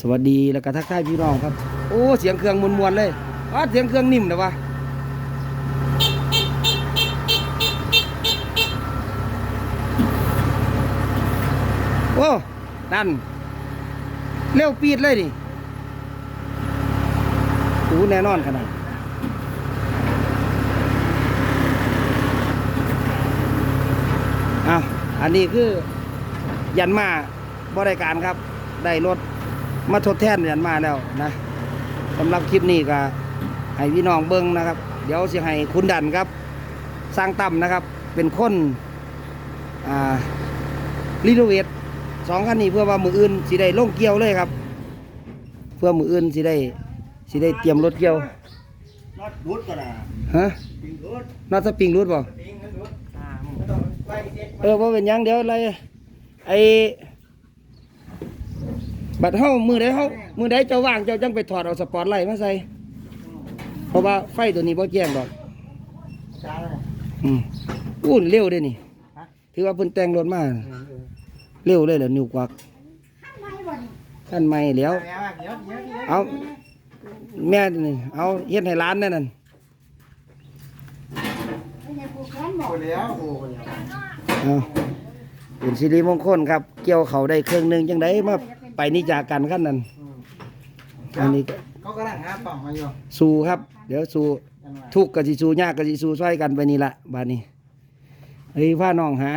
สวัสดีแล้วก็ทักทายพี่น้องครับ โอ้เสียงเครื่องมวนๆเลยอ้าเสียงเครื่องนิ่มเลยวะโอ้นั่นเร็วปีดเลยนี่โอ้แน่นอนขนาดอ้าอันนี้คือยันมาบริการครับ ได้รถ มาทดแทนยันมาแล้วนะสำหรับคลิปนี้ก็ให้พี่น้องเบิ้งนะครับ เดี๋ยวจะให้คุณดันครับ สร้างต่ำนะครับ เป็นคนอ่ารีโนเวทสองคันนี้เพื่อว่ามืออื่นสิได้ลงเกี่ยวเลยครับ เพื่อมืออื่นสิได้สิได้เตรียมรถเกี่ยวน็อตรูดก็ได้ฮะปิงรูดน่าจะปิงรุดบ่ปิงมันรูดอ่ามันต้องไปเซ็ตเออว่าเป็นหยังเดี๋ยวอะไรไอ บัดเฮามือใดเฮามือใดเจ้าว่างเจ้าจังไปถอดเอาสปอตไลท์มาใส่เพราะว่าไฟตัวนี้บ่แจ้งดอกจ้าเลยอืมอู้เร็วเด้นี่ถือว่าเพิ่นแต่งรถมาเร็วเลยแหละนิ้วกวักขั้นใหม่แล้วเดี๋ยวเดี๋ยวเดี๋ยวเอาแม่นี่เอาเฮ็ดให้ร้านนั่นนั่นโอ้แล้วโอ้แล้วเอาเป็นสิริมงคลครับ เกี่ยวเขาได้เครื่องหนึ่งจังไดมา ไปนี่จากกันขั้นนั้นอืมอันนี้ก็เขากำลังหาป่องมาอยู่สู้ครับ เดี๋ยวสู้จังหวะทุกข์ก็สิสู้ยากก็สิสู้ช่วยกันไปนี่ละบาดนี้เฮ้ยพาน้องหา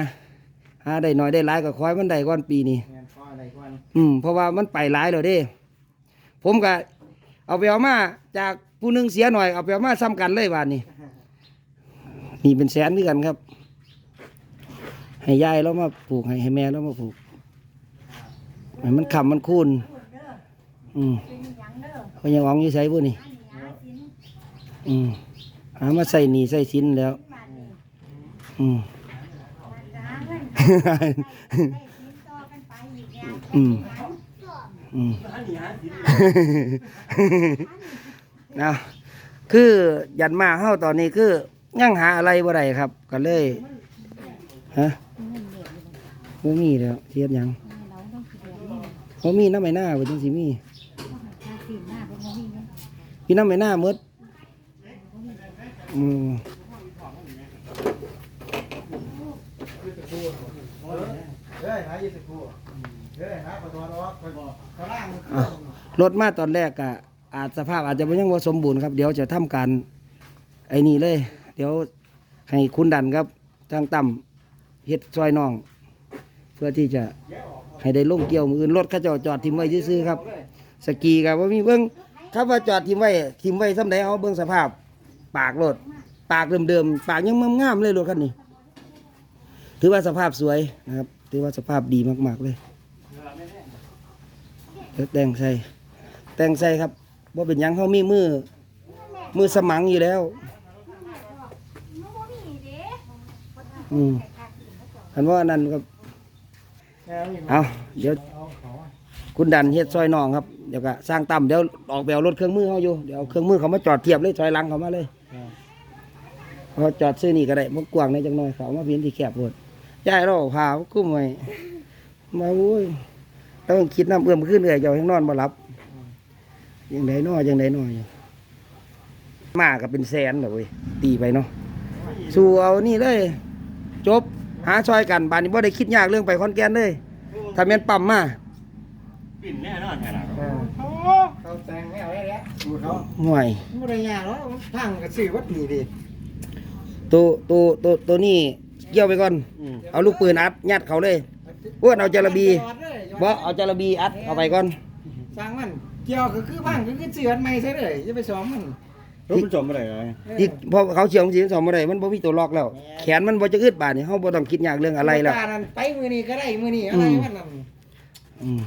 หาได้น้อยได้หลายก็คอยมันได้ก่อนปีนี้ เงินพ่ออะไรก่อนอืมเพราะว่ามันไปหลายแล้วเด้ ผมก็เอาไปเอามาจากผู้หนึงเสียหน่อยเอาไปเอามาซ้ำกันเลยบาดนี้นี่เป็นแสนด้วยกันครับ ให้ยายแล้วมาปลูกให้ให้แม่แล้วมาปลูกให้ มันขำมันคูนอืมเขายังหวังอยู่ใส่บุนี่อืมหามาใส่หนีใส่สินแล้ว อืมอืมอืมนะคือยันมาเฮาตอนนี้คือยังหาอะไรบ่ได้ครับ ก็เลยฮะบ่มีแล้วเทียดหยัง บ่มีน้ำไม่หน้าบ่จังสิมีพี่น้ำไม่หน้าหมดอืมเฮ้ยหายี่สิบคู่เฮ้ยหาประตูรถไปบอกเขาล่างอะรถมาตอนแรกก็อาจสภาพอาจจะบ่ยังบ่สมบูรณ์ครับเดี๋ยวจะทำการไอ้นี่เลย เดี๋ยวให้คุณดันครับทางต่ำเฮ็ดซอยน้องเพื่อที่จะให้ได้ลงเกี่ยวมืออื่นรถเขาจอจอดทิ้งไว้ซื่อๆครับ สกีกับว่ามีเบิ้งถ้าว่าจอดทิ้งไว้ทิ้งไว้สำใดเอาเบิ้งสภาพ ปากรถปากเดิมๆปากยังงามๆเลยรถคันนี้ ถือว่าสภาพสวยนะครับ ถือว่าสภาพดีมาก ๆเลยเดี๋ยวแต่งใส่แต่งใส่ครับว่าเป็นยังเขามีมือมือสมังอยู่แล้วอืมอันว่าอันนั้นก็ เอาเดี๋ยวคุณดันเฮ็ดซอยน้องครับเดี๋ยวก็สร้างต่ำเดี๋ยวออกแบวรถเครื่องมือเขาอยู่เดี๋ยวเอาเครื่องมือเขามาจอดเทียบเลยซอยหลังเขามาเลยพอจอดซื้อนี่ก็ได้มันกว้างในจังหน่อยเขามาเพียนที่แคบหมดยายเราพากุ้มไว้มาโอ้ยต้องคิดน้ำเอื้อมขึ้นเลยเจ้าให้นอนบ่หลับยังไดน้อยังไดน้อยมาก็เป็นแสนเลยเว้ยตีไปเนาะสู้เอานี่เลยจบ หาซอยกันบานนี้บ่ได้คิดยากเรื่องไปคอนแกนเลยถ้าแม่นปั๊มมาปิ่นแน่นอนแค่นั้นเขาเขาแต่งไม่เอาได้แล้วดูเขาห่วยไม่ได้ยากหรอกทางกระสือวัดนี่ดิตัวตัวตัวตัวนี้เกี่ยวไปก่อน เอาลูกปืนอัดยัดเขาเลยอ้วนเอาจาระบีบ่เอาจาระบีอัดเอาไปก่อนสร้างมันเกี่ยวก็คือพังก็คือเสือนไม่ใช่เลยจะไปซ้อมมัน รถมันจมอะไรเลยที่พอเขาเชียงสีสองบ่ได้มันบ่มีตัวล็อกแล้ว แขนมันบ่จะอึดบาดนี่เฮาบ่ต้องคิดยากเรื่องอะไรแล้วตานั่นไปมือนี้ก็ได้มือนี้อะไรมันนั่นอืม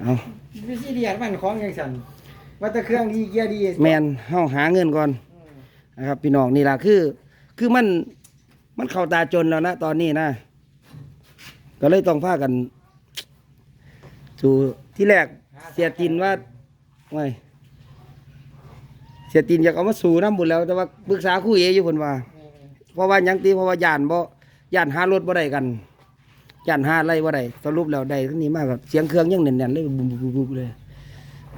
เอาวิธีเดียดมันของยังสันว่าแต่เครื่องดีเกียร์ดีแม่นเฮาหาเงินก่อนนะครับ พี่น้องนี่ล่ะคือ คือมันมันเข้าตาจนแล้วนะตอนนี้นะ ก็เลยต้องพากันสู่ที่แรกเสียตินว่าไง เสียตินอยากเอามาสู่น้ำบุญแล้ว แต่ว่าปรึกษาคู่เออยู่คนว่า เพราะว่าหยังตีเพราะว่าย่านบ่ย่านหารถบ่ได้กันยันห้าไล่ว่ได้สรุปแล้วได้ทั้งนี้มากกับเสียงเครื่องยังแน่นๆเลยบุบบุบบุบเลย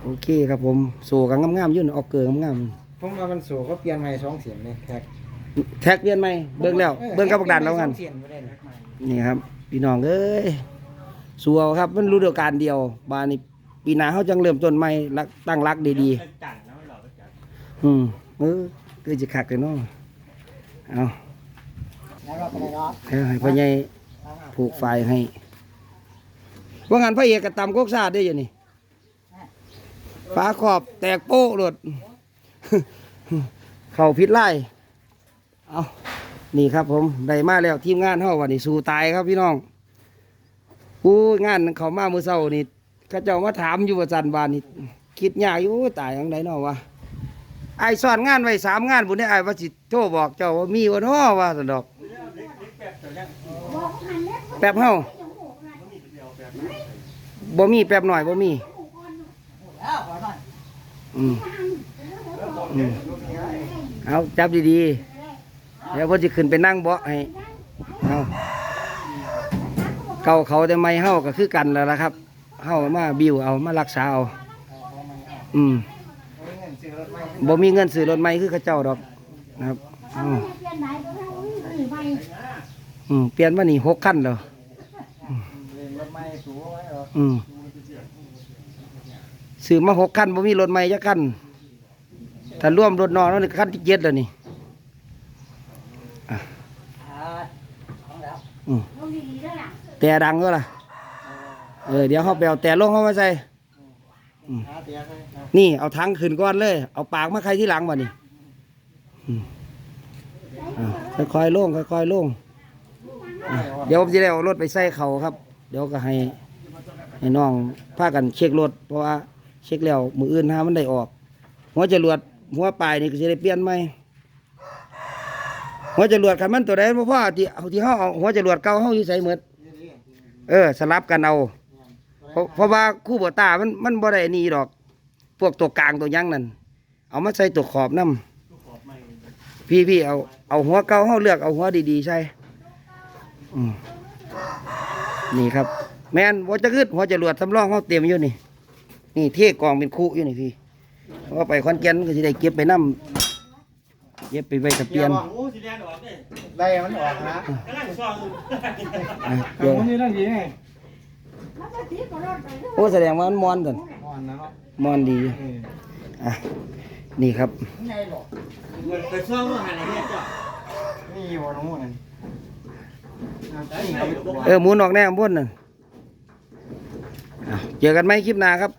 โอเคครับผมโซ่กันงามๆอยุ่นออกเกลืองามผมว่ามันสูเขาเปลี่ยนใหม่สองเสียงเลยแท็กๆแท็กเปลี่ยนไหมเบิ่งแล้ว เบิ่งกับบักดันแล้วกันเสียงไม่ได้นะนี่ครับ พี่น้องเอ้ยสัวครับมันรู้เดียวการเดียว บานนี้ปีหน้าเขาจังเริ่มต้นใหม่รักตั้งรักดีจั อืมเออเกิดจะขักเลยเนาะเอาแล้วก็ไปเนาะเอาให้พ่อใหญ่ผูกไฟให้ ว่างันพระเอกกับตำโกกซาดได้อยังนี่ฟ้าขอบแตกโป๊ะหลดเข่าพิษไล่เอานี่ครับผมได้มาแล้วทีมงานเฮาวันนี้สู้ตายครับพี่น้องผู้งานเขามาเมื่อเช้านี่เขาเจ้ามาถามอยู่ว่าจันบานนี่คิดยากอยู่ตายอย่างไรเนาะวะ ไอ้สอนงานไว้สามงานบุญได้ไอ้ว่าสิโทรบอกเจ้าว่ามีวันน้อว่าสนดอกแป๊บเฮาบ่มีแป๊บหน่อยบ่มีอืมอืมเอาจับดีๆเดี๋ยวเพิ่นสิขึ้นไปนั่งเบาะให้เอาเก่าเขาแต่ไม่เฮาก็คือกันแล้วละครับเฮามาบิวเอามารักษาเอาอืม บ่มีเงินซื้อรถใหม่คือเขาเจ้าดอกนะครับเอาอืมเปลี่ยนมานี่หกคันแล้วรถใหม่สูไว้เหรออืมซื้อมาหกคันบ่มีรถใหม่จักคันถ้ารวมรถนอนแล้วนี่คันที่เจ็ดแล้วนี่อะอืมแต่ดังก็ล่ะเออเดี๋ยวเขาไปเอาแต่ลงเขามาใส่ นี่เอาถังขึ้นก้อนเลย เอาปากมาใครที่หลังบ่นี่อืมอะค่อยๆลงค่อยๆลงอะเดี๋ยวผมจะได้เอารถไปใส่เขาครับ เดี๋ยวก็ให้ให้น้องพากันเช็ครถเพราะว่าเช็คแล้วมืออื่นหามันได้ออก หัวจรวดหัวปลายนี่ก็จะได้เปลี่ยนไหมหัวจรวดคันมันตัวใดบ่พ่อที่เอาที่เฮาเอาหัวจรวดเก่าเฮาอยู่ใส่หมดเออ สลับกันเอา เพราะเพราะว่าคู่บ่ตามันมันบ่ได้อันนี่ดอก พวกตัวกลางตัวหยังนั่นเอามาใส่ตัวขอบนํพี่พี่เอาเอาหัวเก่าเฮาเลือกเอาหัวดีๆใส่อืมนี่ครับ แม่นว่าจะขึ้นหัวจรวดสำรองเขาเตรียมอยู่นี่ นี่เทกองเป็นคู่อยู่นี่พี่ว่าไปคอนแก่นก็จะได้เก็บไปน้ำเก็บไปไว้ตะเปียนโอ้สีแดงออกเนี่ยไล่มันออกนะกำลังซ่อนอะเดี๋เดี๋ยยววมันอยู่นั่นดีไง โอ้แสดงว่ามันมอนกันอ่อนนะเนาะมอนดีเอออะนี่ครับไงหรอกไปซ่อนว่าหันอะไรเนี่ยจ้ะนี่อยู่ตรงนู้นนั่นอะนี่เขาไปตัว เออหมุนออกแน่บนนั่นอะเจอกันไหมคลิปหน้าครับ